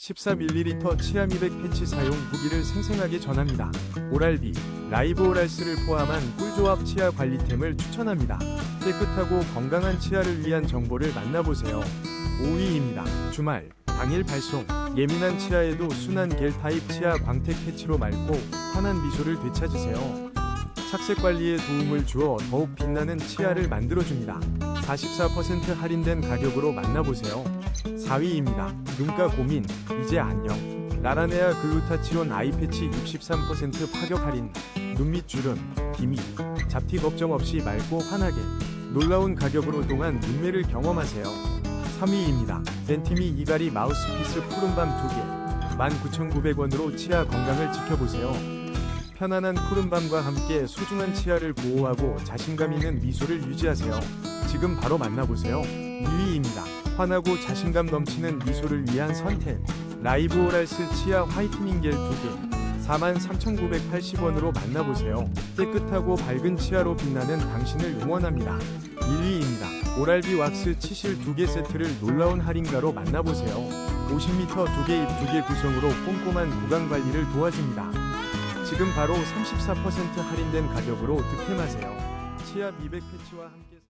14ml 치아 미백 패치 사용 후기를 생생하게 전합니다. 오랄비, 라이브 오랄스를 포함한 꿀조합 치아 관리템을 추천합니다. 깨끗하고 건강한 치아를 위한 정보를 만나보세요. 5위입니다. 주말, 당일 발송, 예민한 치아에도 순한 겔 타입 치아 광택 패치로 맑고 환한 미소를 되찾으세요. 착색 관리에 도움을 주어 더욱 빛나는 치아를 만들어줍니다. 44% 할인된 가격으로 만나보세요. 4위입니다. 눈가 고민, 이제 안녕. 라라네아 글루타치온 아이 패치 63% 파격 할인. 눈 밑 주름, 기미, 잡티 걱정 없이 맑고 환하게. 놀라운 가격으로 동안 눈매를 경험하세요. 3위입니다. 벤티미 이가리 마우스피스 푸른밤 2개. 19,900원으로 치아 건강을 지켜보세요. 편안한 푸른밤과 함께 소중한 치아를 보호하고 자신감 있는 미소를 유지하세요. 지금 바로 만나보세요. 2위입니다. 환하고 자신감 넘치는 미소를 위한 선택. 라이브 오랄스 치아 화이트닝 겔 2개. 43,980원으로 만나보세요. 깨끗하고 밝은 치아로 빛나는 당신을 응원합니다. 1위입니다. 오랄비 왁스 치실 2개 세트를 놀라운 할인가로 만나보세요. 50m 2개 입 2개 구성으로 꼼꼼한 구강 관리를 도와줍니다. 지금 바로 34% 할인된 가격으로 득템하세요. 치아 미백 패치와 함께